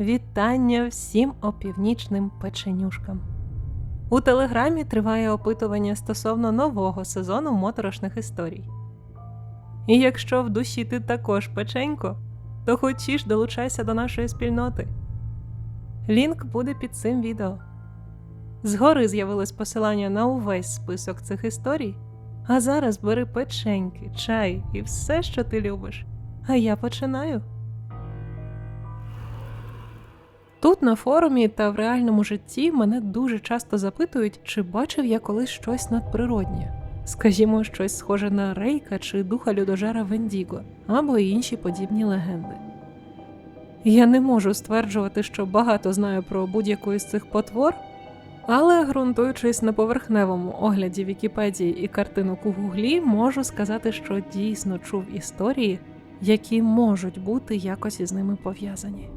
Вітання всім опівнічним печенюшкам. У телеграмі триває опитування стосовно нового сезону моторошних історій. І якщо в душі ти також печенько, то хочеш долучайся до нашої спільноти. Лінк буде під цим відео. Згори з'явилось посилання на увесь список цих історій, а зараз бери печеньки, чай і все, що ти любиш. А я починаю. Тут на форумі та в реальному житті мене дуже часто запитують, чи бачив я колись щось надприроднє. Скажімо, щось схоже на рейка чи духа людожера Вендіго або інші подібні легенди. Я не можу стверджувати, що багато знаю про будь-яку із цих потвор, але ґрунтуючись на поверхневому огляді Вікіпедії і картинок у Гуглі, можу сказати, що дійсно чув історії, які можуть бути якось із ними пов'язані.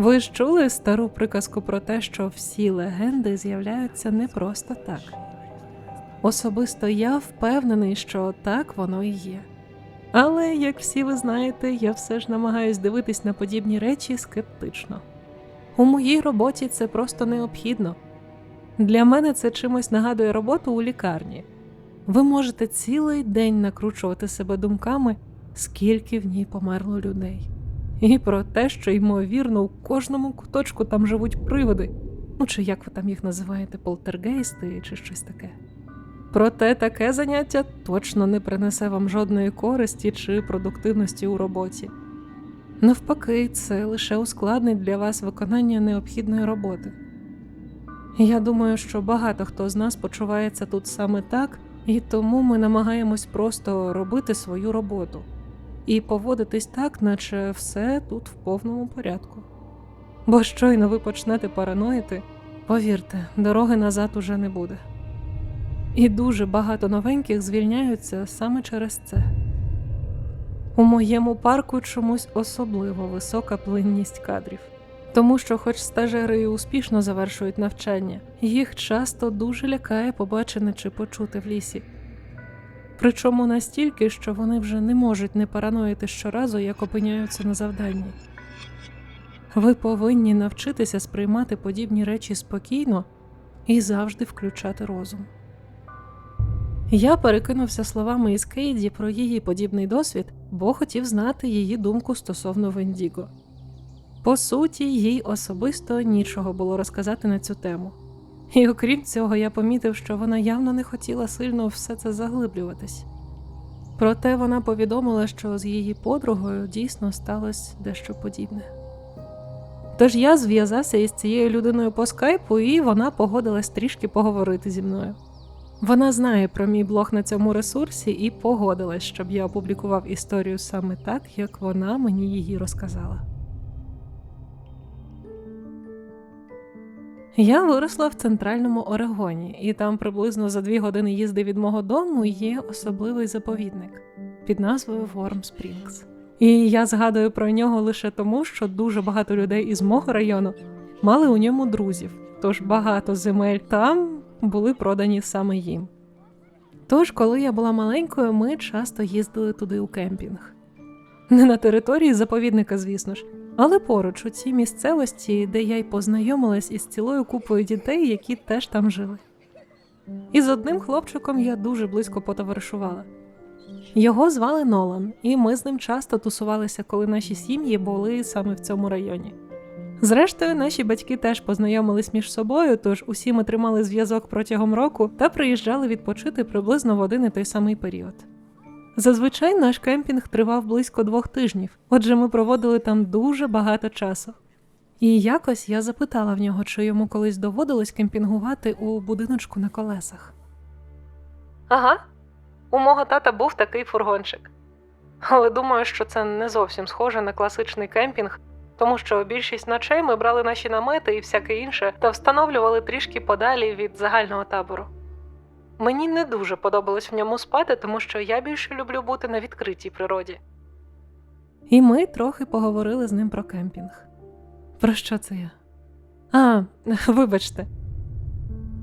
Ви ж чули стару приказку про те, що всі легенди з'являються не просто так. Особисто я впевнений, що так воно і є. Але, як всі ви знаєте, я все ж намагаюсь дивитись на подібні речі скептично. У моїй роботі це просто необхідно. Для мене це чимось нагадує роботу у лікарні. Ви можете цілий день накручувати себе думками, скільки в ній померло людей, і про те, що, ймовірно, у кожному куточку там живуть привиди, ну чи як ви там їх називаєте, полтергейсти чи щось таке. Проте таке заняття точно не принесе вам жодної користі чи продуктивності у роботі. Навпаки, це лише ускладнить для вас виконання необхідної роботи. Я думаю, що багато хто з нас почувається тут саме так, і тому ми намагаємось просто робити свою роботу і поводитись так, наче все тут в повному порядку. Бо щойно ви почнете параноїти, повірте, дороги назад уже не буде. І дуже багато новеньких звільняються саме через це. У моєму парку чомусь особливо висока плинність кадрів, тому що, хоч стажери і успішно завершують навчання, їх часто дуже лякає побачене чи почути в лісі. Причому настільки, що вони вже не можуть не параноїти щоразу, як опиняються на завданні. Ви повинні навчитися сприймати подібні речі спокійно і завжди включати розум. Я перекинувся словами із Кейді про її подібний досвід, бо хотів знати її думку стосовно Вендіго. По суті, їй особисто нічого було розказати на цю тему. І окрім цього, я помітив, що вона явно не хотіла сильно все це заглиблюватись. Проте вона повідомила, що з її подругою дійсно сталося дещо подібне. Тож я зв'язався із цією людиною по скайпу, і вона погодилась трішки поговорити зі мною. Вона знає про мій блог на цьому ресурсі і погодилась, щоб я опублікував історію саме так, як вона мені її розказала. Я виросла в центральному Орегоні, і там приблизно за дві години їзди від мого дому є особливий заповідник під назвою Ворм Спрінгс. І я згадую про нього лише тому, що дуже багато людей із мого району мали у ньому друзів, тож багато земель там були продані саме їм. Тож, коли я була маленькою, ми часто їздили туди у кемпінг. Не на території заповідника, звісно ж, але поруч у цій місцевості, де я й познайомилась із цілою купою дітей, які теж там жили. І з одним хлопчиком я дуже близько потоваришувала. Його звали Нолан, і ми з ним часто тусувалися, коли наші сім'ї були саме в цьому районі. Зрештою, наші батьки теж познайомились між собою, тож усі ми тримали зв'язок протягом року та приїжджали відпочити приблизно в один і той самий період. Зазвичай наш кемпінг тривав близько двох тижнів, отже, ми проводили там дуже багато часу. І якось я запитала в нього, чи йому колись доводилось кемпінгувати у будиночку на колесах. Ага, у мого тата був такий фургончик. Але думаю, що це не зовсім схоже на класичний кемпінг, тому що більшість ночей ми брали наші намети і всяке інше та встановлювали трішки подалі від загального табору. Мені не дуже подобалось в ньому спати, тому що я більше люблю бути на відкритій природі. І ми трохи поговорили з ним про кемпінг. Про що це я? А, вибачте.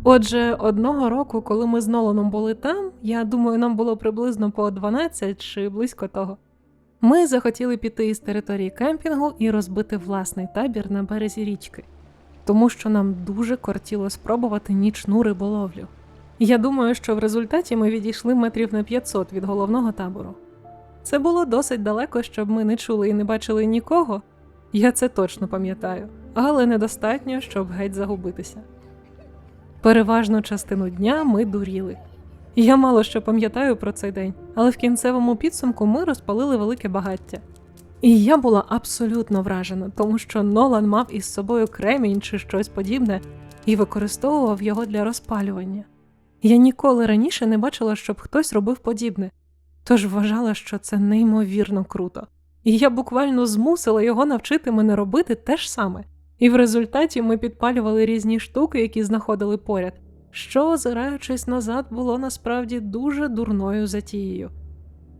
Отже, одного року, коли ми з Ноланом були там, я думаю, нам було приблизно по 12 чи близько того. Ми захотіли піти із території кемпінгу і розбити власний табір на березі річки, тому що нам дуже кортіло спробувати нічну риболовлю. Я думаю, що в результаті ми відійшли метрів на 500 від головного табору. Це було досить далеко, щоб ми не чули і не бачили нікого. Я це точно пам'ятаю, але недостатньо, щоб геть загубитися. Переважну частину дня ми дуріли. Я мало що пам'ятаю про цей день, але в кінцевому підсумку ми розпалили велике багаття. І я була абсолютно вражена, тому що Нолан мав із собою кремінь чи щось подібне і використовував його для розпалювання. Я ніколи раніше не бачила, щоб хтось робив подібне, тож вважала, що це неймовірно круто. І я буквально змусила його навчити мене робити те ж саме. І в результаті ми підпалювали різні штуки, які знаходили поряд, що, озираючись назад, було насправді дуже дурною затією.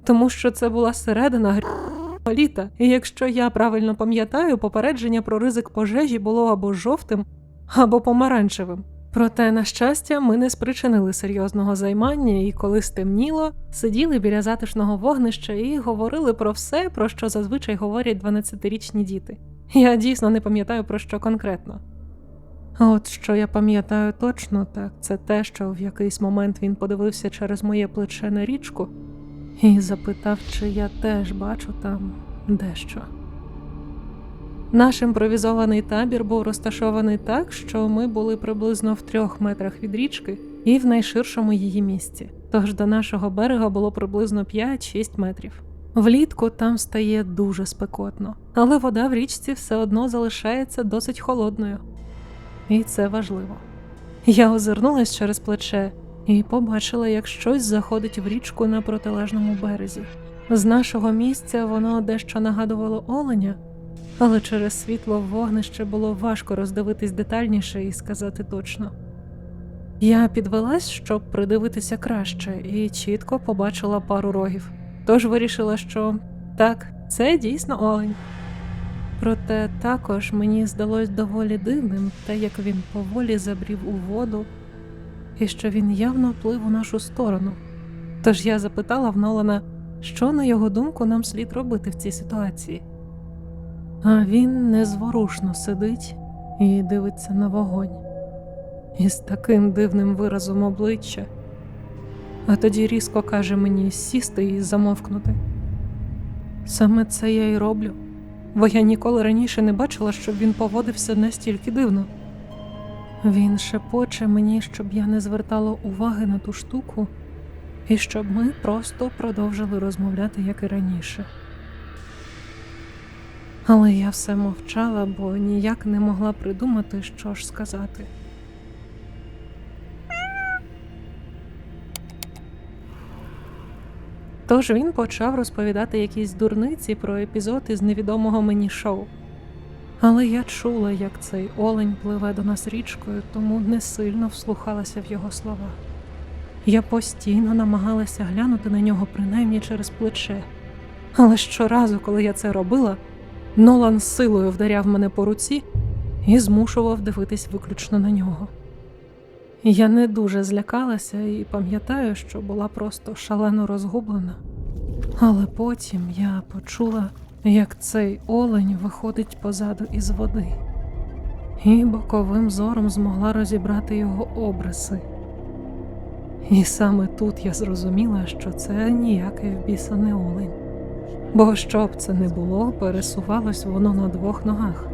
Тому що це була середина грі- літа, і якщо я правильно пам'ятаю, попередження про ризик пожежі було або жовтим, або помаранчевим. Проте, на щастя, ми не спричинили серйозного займання, і коли стемніло, сиділи біля затишного вогнища і говорили про все, про що зазвичай говорять 12-річні діти. Я дійсно не пам'ятаю про що конкретно. От що я пам'ятаю точно, так це те, що в якийсь момент він подивився через моє плече на річку і запитав, чи я теж бачу там дещо. Наш імпровізований табір був розташований так, що ми були приблизно в трьох метрах від річки і в найширшому її місці. Тож до нашого берега було приблизно 5-6 метрів. Влітку там стає дуже спекотно, але вода в річці все одно залишається досить холодною. І це важливо. Я озирнулась через плече і побачила, як щось заходить в річку на протилежному березі. З нашого місця воно дещо нагадувало оленя, але через світло вогнище було важко роздивитись детальніше і сказати точно. Я підвелась, щоб придивитися краще, і чітко побачила пару рогів. Тож вирішила, що так, це дійсно олень. Проте також мені здалось доволі дивним те, як він поволі забрів у воду, і що він явно плив у нашу сторону. Тож я запитала в Нолана, що, на його думку, нам слід робити в цій ситуації. А він незворушно сидить і дивиться на вогонь із таким дивним виразом обличчя, а тоді різко каже мені сісти і замовкнути. Саме це я й роблю, бо я ніколи раніше не бачила, щоб він поводився настільки дивно. Він шепоче мені, щоб я не звертала уваги на ту штуку, і щоб ми просто продовжили розмовляти, як і раніше. Але я все мовчала, бо ніяк не могла придумати, що ж сказати. Тож він почав розповідати якісь дурниці про епізод із невідомого мені шоу. Але я чула, як цей олень пливе до нас річкою, тому не сильно вслухалася в його слова. Я постійно намагалася глянути на нього принаймні через плече. Але щоразу, коли я це робила, Нолан силою вдаряв мене по руці і змушував дивитись виключно на нього. Я не дуже злякалася і пам'ятаю, що була просто шалено розгублена. Але потім я почула, як цей олень виходить позаду із води, і боковим зором змогла розібрати його обриси. І саме тут я зрозуміла, що це ніякий в біса не олень. Бо що б це не було, пересувалось воно на двох ногах.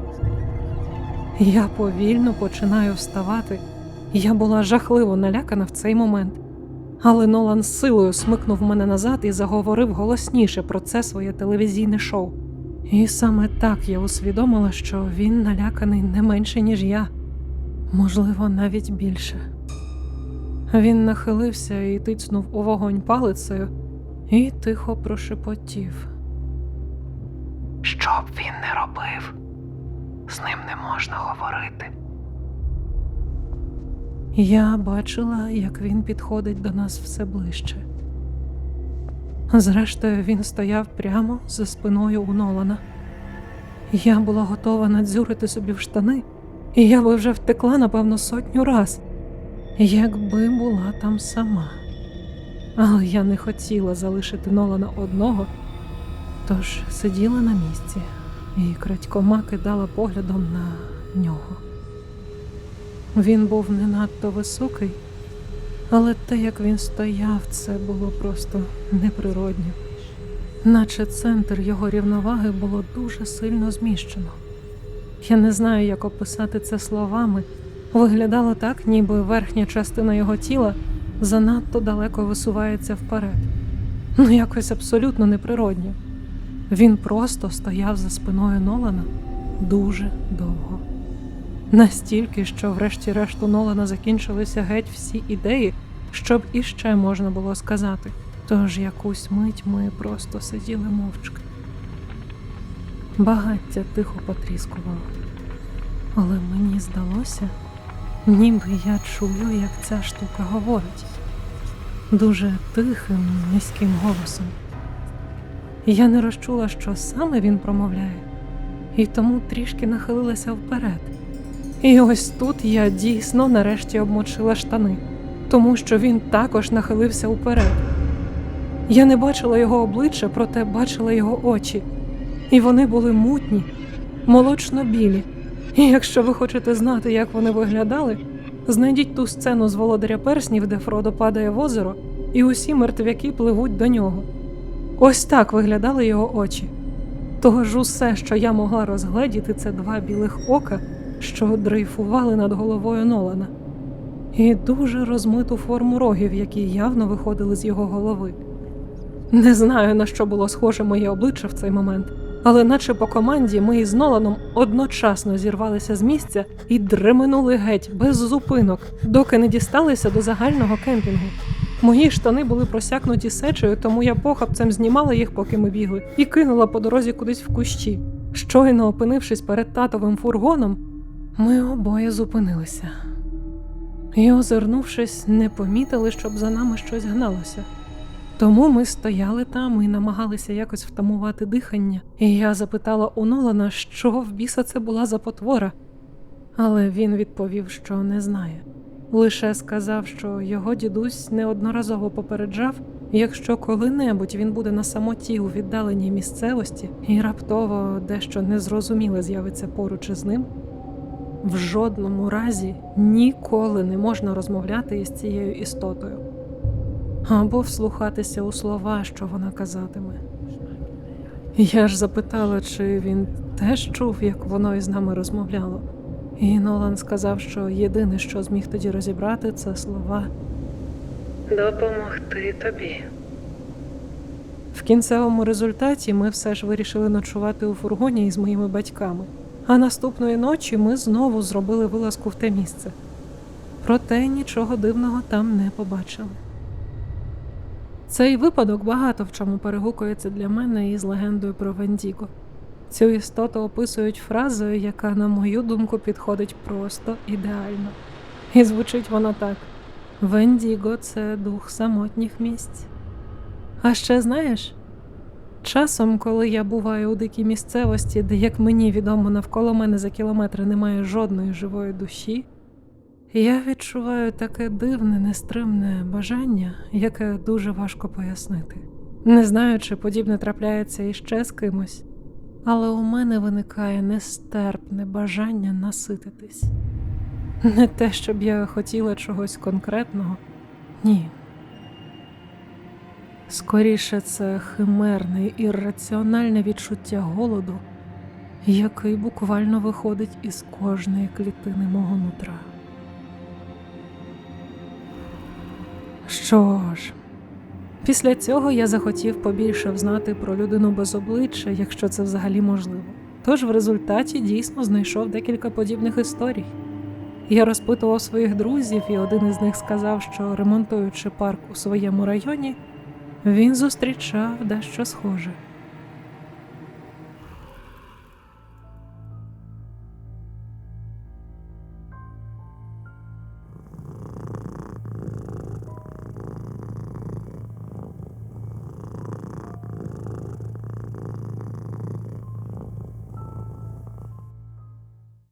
Я повільно починаю вставати. Я була жахливо налякана в цей момент. Але Нолан силою смикнув мене назад і заговорив голосніше про це своє телевізійне шоу. І саме так я усвідомила, що він наляканий не менше, ніж я, можливо, навіть більше. Він нахилився і тицнув у вогонь палицею і тихо прошепотів. Що б він не робив, з ним не можна говорити. Я бачила, як він підходить до нас все ближче. Зрештою, він стояв прямо за спиною у Нолана. Я була готова надзюрити собі в штани, і я би вже втекла, напевно, сотню раз, якби була там сама. Але я не хотіла залишити Нолана одного Тож сиділа на місці і крадькома кидала поглядом на нього. Він був не надто високий, але те, як він стояв, це було просто неприродньо. Наче центр його рівноваги було дуже сильно зміщено. Я не знаю, як описати це словами. Виглядало так, ніби верхня частина його тіла занадто далеко висувається вперед. Ну, якось абсолютно неприродньо. Він просто стояв за спиною Нолана дуже довго. Настільки, що врешті-решт у Нолана закінчилися геть всі ідеї, щоб іще можна було сказати. Тож якусь мить ми просто сиділи мовчки. Багаття тихо потріскувало. Але мені здалося, ніби я чую, як ця штука говорить дуже тихим, низьким голосом. Я не розчула, що саме він промовляє, і тому трішки нахилилася вперед. І ось тут я дійсно нарешті обмочила штани, тому що він також нахилився вперед. Я не бачила його обличчя, проте бачила його очі, і вони були мутні, молочно-білі. І якщо ви хочете знати, як вони виглядали, знайдіть ту сцену з володаря перснів, де Фродо падає в озеро, і усі мертвяки пливуть до нього. Ось так виглядали його очі. Того ж усе, що я могла розгледіти, це два білих ока, що дрейфували над головою Нолана, і дуже розмиту форму рогів, які явно виходили з його голови. Не знаю, на що було схоже моє обличчя в цей момент, але наче по команді ми із Ноланом одночасно зірвалися з місця і дременули геть без зупинок, доки не дісталися до загального кемпінгу. Мої штани були просякнуті сечею, тому я похапцем знімала їх, поки ми бігли, і кинула по дорозі кудись в кущі. Щойно опинившись перед татовим фургоном, ми обоє зупинилися. І, озирнувшись, не помітили, щоб за нами щось гналося. Тому ми стояли там і намагалися якось втамувати дихання, і я запитала у Нолана, що в біса це була за потвора. Але він відповів, що не знає. Лише сказав, що його дідусь неодноразово попереджав, якщо коли-небудь він буде на самоті у віддаленій місцевості і раптово дещо незрозуміле з'явиться поруч із ним, в жодному разі ніколи не можна розмовляти із цією істотою або вслухатися у слова, що вона казатиме. Я ж запитала, чи він теж чув, як воно із нами розмовляло. І Нолан сказав, що єдине, що зміг тоді розібрати, це слова Допомогти тобі. В кінцевому результаті ми все ж вирішили ночувати у фургоні із моїми батьками. А наступної ночі ми знову зробили вилазку в те місце. Проте нічого дивного там не побачили. Цей випадок багато в чому перегукується для мене із легендою про Вендіго. Цю істоту описують фразою, яка, на мою думку, підходить просто ідеально. І звучить вона так: Вендіго це дух самотніх місць. А ще знаєш, часом, коли я буваю у дикій місцевості, де, як мені відомо, навколо мене за кілометри немає жодної живої душі, я відчуваю таке дивне, нестримне бажання, яке дуже важко пояснити. Не знаю, чи подібне трапляється іще з кимось, але у мене виникає нестерпне бажання насититись. Не те, щоб я хотіла чогось конкретного, ні. Скоріше, це химерне ірраціональне відчуття голоду, який буквально виходить із кожної клітини мого нутра. Що ж, після цього я захотів побільше взнати про людину без обличчя, якщо це взагалі можливо. Тож в результаті дійсно знайшов декілька подібних історій. Я розпитував своїх друзів, і один із них сказав, що ремонтуючи парк у своєму районі, він зустрічав дещо схоже.